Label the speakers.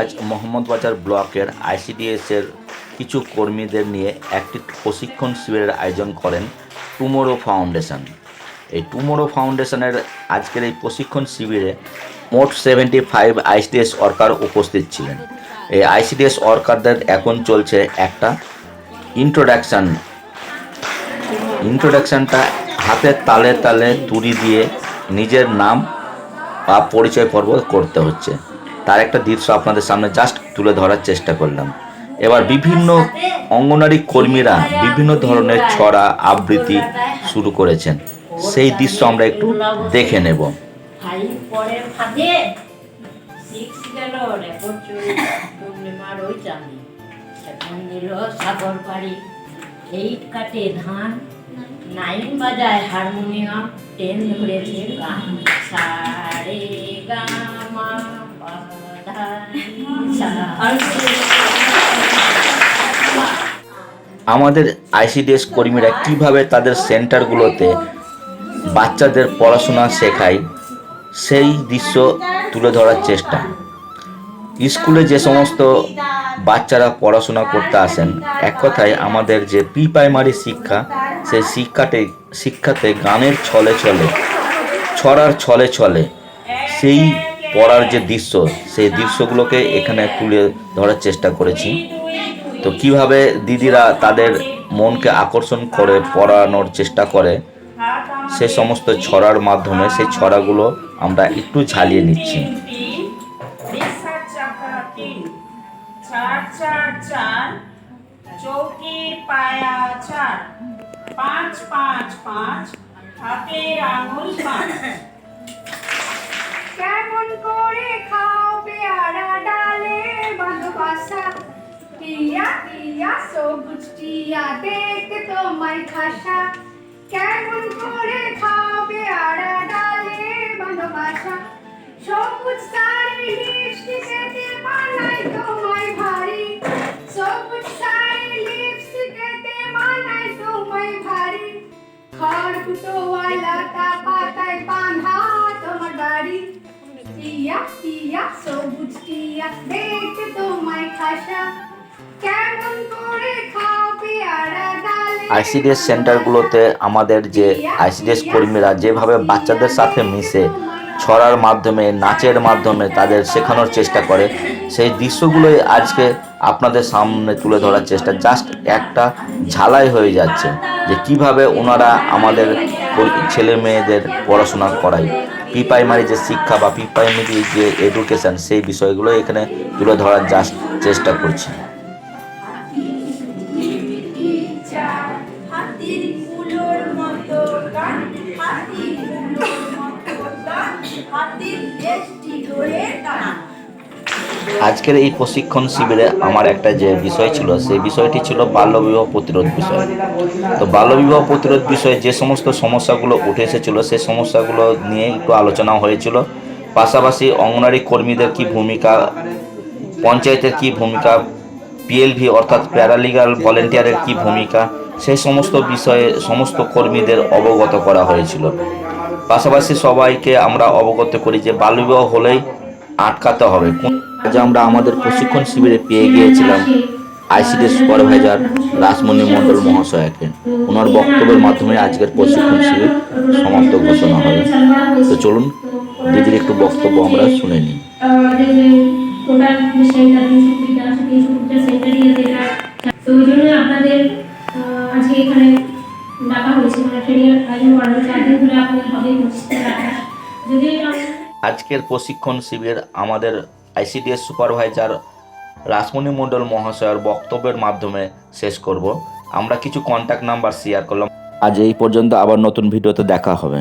Speaker 1: আজ মোহাম্মদ বাজার ব্লকের আইসিডিএস এর কিছু কর্মীদের নিয়ে একটি প্রশিক্ষণ শিবিরের আয়োজন করেন টুমোরো ফাউন্ডেশন। এই টুমোরো ফাউন্ডেশনের আজকের এই প্রশিক্ষণ শিবিরে মোট সেভেন্টি ফাইভ আইসিডিএস ওয়ার্কার উপস্থিত ছিলেন। এই আইসিডিএস ওয়ার্কারদের এখন চলছে একটা ইন্ট্রোডাকশান। ইন্ট্রোডাকশানটা হাতের তালে তালে তুড়ি দিয়ে নিজের নাম বা পরিচয় পর্ব করতে হচ্ছে। তার একটা দৃশ্য আপনাদের সামনে জাস্ট তুলে ধরার চেষ্টা করলাম। এবার বিভিন্ন অঙ্গনারী কর্মীরা বিভিন্ন ধরনের ছড়া, আবৃত্তি শুরু করেছেন। সেই দৃশ্য আমরা একটু দেখে নেব।
Speaker 2: হারমোনিয়াম
Speaker 1: আমাদের আইসিডিএস কর্মীরা কীভাবে তাদের সেন্টারগুলোতে বাচ্চাদের পড়াশোনা শেখায়, সেই দৃশ্য তুলে ধরার চেষ্টা। স্কুলে যে সমস্ত বাচ্চারা পড়াশোনা করতে আসেন, এক কথায় আমাদের যে প্রি প্রাইমারি শিক্ষা, সেই শিক্ষাতে শিক্ষাতে গানের ছলে ছলে, ছড়ার ছলে ছলে, সেই পড়ার যে দৃশ্য, সেই দৃশ্যগুলোকে এখানে তুলে ধরার চেষ্টা করেছি। তো কীভাবে দিদিরা তাদের মনকে আকর্ষণ করে পড়ানোর চেষ্টা করে, সে সমস্ত ছড়ার মাধ্যমে সেই ছড়াগুলো আমরা একটু ঝালিয়ে নিচ্ছি।
Speaker 3: পাঁচ পাঁচ পাঁচ আঙুল পাঁচ।
Speaker 4: টিয়া টিয়া সবুজ টিয়া দেখতে তোমায় খাসা কেমন করে খাও পেয়ারা ডালে বাঁধো বাসা সবুজ শাড়ি লিপস্টিকেতে মানাই তোমায় ভারী সবুজ শাড়ি লিপস্টিকেতে মানাই তোমায় ভারী খড়কুটোওয়ালা তা পাতায় বাঁধা তোমার বাড়ি টিয়া টিয়া সবুজ টিয়া দেখতে তোমায় খাসা
Speaker 1: আইসিডিএস সেন্টারগুলোতে আমাদের যে আইসিডিএস কর্মীরা যেভাবে বাচ্চাদের সাথে মিশে ছড়ার মাধ্যমে নাচের মাধ্যমে তাদের শেখানোর চেষ্টা করে সেই দৃশ্যগুলোই আজকে আপনাদের সামনে তুলে ধরার চেষ্টা। জাস্ট একটা ঝালাই হয়ে যাচ্ছে যে কীভাবে ওনারা আমাদের ছেলে মেয়েদের পড়াশোনা করায়। প্রি প্রাইমারি যে শিক্ষা বা প্রি প্রাইমারি যে এডুকেশন সেই বিষয়গুলো এখানে তুলে ধরার জাস্ট চেষ্টা করছি। আজকের এই প্রশিক্ষণ শিবিরে আমার একটা যে বিষয় ছিল, সেই বিষয়টি ছিল বাল্যবিবাহ প্রতিরোধ বিষয়। তো বাল্যবিবাহ প্রতিরোধ বিষয়ে যে সমস্ত সমস্যাগুলো উঠে এসেছিল, সেই সমস্যাগুলো নিয়ে একটু আলোচনা হয়েছিল। পাশাপাশি অঙ্গনারী কর্মীদের কি ভূমিকা, পঞ্চায়েতের কি ভূমিকা পিএলভি অর্থাৎ প্যারালিগাল ভলেন্টিয়ারের কি ভূমিকা, সেই সমস্ত বিষয়ে সমস্ত কর্মীদের অবগত করা হয়েছিল। পাশাপাশি সবাইকে আমরা অবগত করি যে বাল্যবিবাহ হলেই আটকাতে হবে। আজ আমরা আমাদের প্রশিক্ষণ শিবিরে পেয়ে গিয়েছিলাম আইসিডি সুপারভাইজার রাসমণি মণ্ডল মহাশয়াকে। ওনার বক্তব্যের মাধ্যমে আজকের প্রশিক্ষণ শিবির সমাপ্ত ঘোষণা হবে। তো চলুন, দিদির একটু বক্তব্য আমরা শুনে নিই। আজকের প্রশিক্ষণ শিবির আমাদের আইসিডিএস সুপারভাইজার রাসমণি মণ্ডল মহাশয়ের বক্তব্যের মাধ্যমে শেষ করব। আমরা কিছু কন্ট্যাক্ট নাম্বার শেয়ার করলাম। আজ এই পর্যন্ত আবার নতুন ভিডিওতে দেখা হবে।